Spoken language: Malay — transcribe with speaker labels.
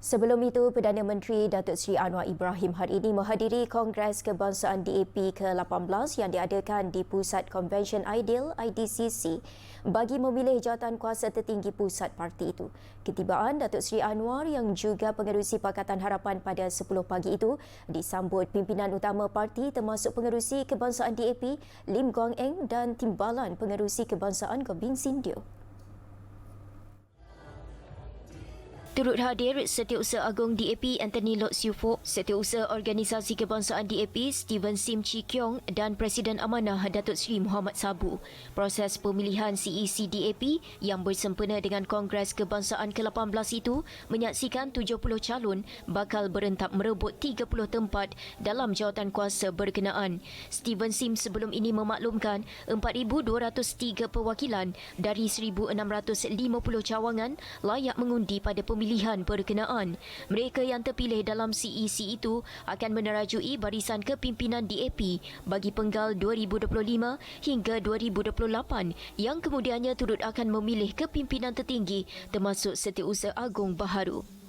Speaker 1: Sebelum itu, Perdana Menteri Datuk Seri Anwar Ibrahim hari ini menghadiri Kongres Kebangsaan DAP ke-18 yang diadakan di Pusat Convention Ideal IDCC bagi memilih jawatan kuasa tertinggi pusat parti itu. Ketibaan Datuk Seri Anwar yang juga pengerusi Pakatan Harapan pada 10 pagi itu disambut pimpinan utama parti termasuk pengerusi Kebangsaan DAP Lim Guang Eng dan Timbalan Pengerusi Kebangsaan Gobin Sindio. Turut hadir Setiausaha Agung DAP Anthony Lot Siufo, Setiausaha Organisasi Kebangsaan DAP Steven Sim Chi Kiong dan Presiden Amanah Datuk Seri Muhammad Sabu. Proses pemilihan CEC DAP yang bersempena dengan Kongres Kebangsaan ke-18 itu menyaksikan 70 calon bakal berentap merebut 30 tempat dalam jawatan kuasa berkenaan. Steven Sim sebelum ini memaklumkan 4,203 perwakilan dari 1,650 cawangan layak mengundi pada pemilihan pemilihan berkenaan. Mereka yang terpilih dalam CEC itu akan menerajui barisan kepimpinan DAP bagi penggal 2025 hingga 2028 yang kemudiannya turut akan memilih kepimpinan tertinggi termasuk Setiausaha Agung Baharu.